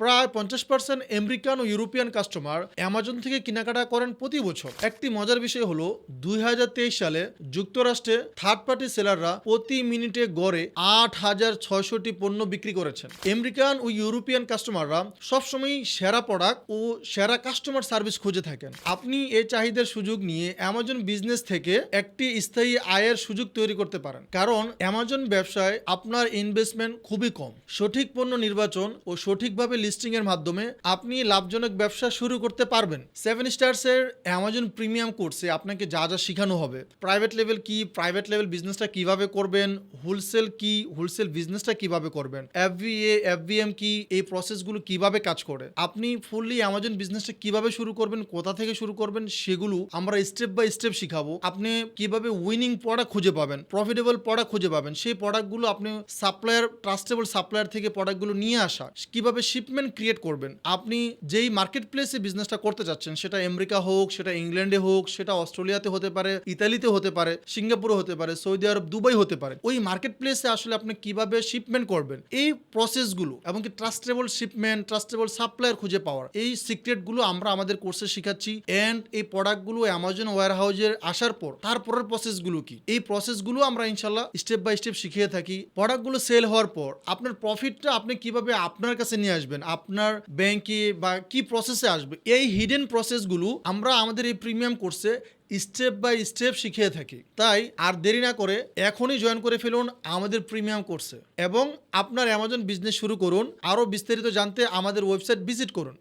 প্রায় পঞ্চাশ percent American ও ইউরোপিয়ান কাস্টমার অ্যামাজন থেকে কেনাকাটা করেন প্রতি বছর। একটি মজার বিষয় হলো, দুই হাজার তেইশ সালে যুক্তরাষ্ট্রে থার্ড পার্টি সেলাররা প্রতি মিনিটে গড়ে আট হাজার ছয়শটি পণ্য বিক্রি করেছেন। আমেরিকান ও ইউরোপিয়ান কাস্টমাররা সবসময় সেরা প্রোডাক্ট ও সেরা কাস্টমার সার্ভিস খুঁজে থাকেন। আপনি এই চাহিদার সুযোগ নিয়ে অ্যামাজন বিজনেস থেকে একটি স্থায়ী আয়ের সুযোগ তৈরি করতে পারেন। কারণ অ্যামাজন ব্যবসায় আপনার ইনভেস্টমেন্ট খুবই কম। সঠিক পণ্য নির্বাচন ও সঠিকভাবে লিস্টিং এর মাধ্যমে আপনি লাভজনক ব্যবসা শুরু করতে পারবেন। সেভেন স্টার্স এর অ্যামাজন প্রিমিয়াম কোর্সে আপনাকে যা যা শেখানো হবে। প্রাইভেট লেভেল কি প্রাইভেট লেভেল বিজনেসটা কীভাবে করবেন হোলসেল কি হোলসেল বিজনেসটা কীভাবে করবেন এফবিএ এফবিএম কি, এই প্রসেসগুলো কীভাবে কাজ করে। আপনি ফুললি অ্যামাজন বিজনেসটা কীভাবে শুরু করবেন, কোথা থেকে শুরু করবেন, সেগুলো আমরা স্টেপ বাই স্টেপ শিখাবো। আপনি কীভাবে উইনিং প্রোডাক্ট খুঁজে পাবেন প্রফিটেবল প্রোডাক্ট খুঁজে পাবেন, সেই প্রোডাক্টগুলো আপনি সাপ্লায়ার ট্রাস্টেবল সাপ্লায়ার থেকে প্রোডাক্টগুলো নিয়ে আসা, কীভাবে শিপমেন্ট ক্রিয়েট করবেন। আপনি যেই মার্কেট প্লেসে বিজনেসটা করতে চাচ্ছেন সেটা আমেরিকা হোক, সেটা ইংল্যান্ডে হোক, সেটা অস্ট্রেলিয়াতে হতে পারে, ইতালিতে হতে পারে, সিঙ্গাপুরে হতে পারে, সৌদি আরব, দুবাই হতে পারে, ওই মার্কেট প্লেসে আসলে আপনি কীভাবে শিপমেন্ট করবেন? এই প্রসেসগুলো এবং কি ট্রাস্টেবল শিপমেন্ট ট্রাস্টেবল সাপ্লায়ার খুঁজে পাওয়ার, এই সিক্রেটগুলো আমরা আমাদের কোর্সে শিখাচ্ছি অ্যান্ড এই প্রোডাক্টগুলো অ্যামাজন ওয়ার হাউজের আসার পর, তারপরের প্রসেসগুলো কি? এই প্রসেসগুলো আমরা ইনশাল্লাহ স্টেপ বাই স্টেপ শিখিয়ে থাকি। প্রোডাক্টগুলো সেল হওয়ার পর, আপনার প্রফিটটা আপনি কীভাবে আপনার কাছে নিয়ে আসবেন? আপনার ব্যাংকে বা কি প্রসেসে আসবে? এই হিডেন প্রসেসগুলো আমরা আমাদের এই প্রিমিয়াম কোর্সে স্টেপ বাই স্টেপ শিখিয়ে থাকি। তাই আর দেরি না করে এখনই জয়েন করে ফেলুন আমাদের প্রিমিয়াম কোর্সে এবং আপনার অ্যামাজন বিজনেস শুরু করুন। আরও বিস্তারিত জানতে আমাদের ওয়েবসাইট ভিজিট করুন।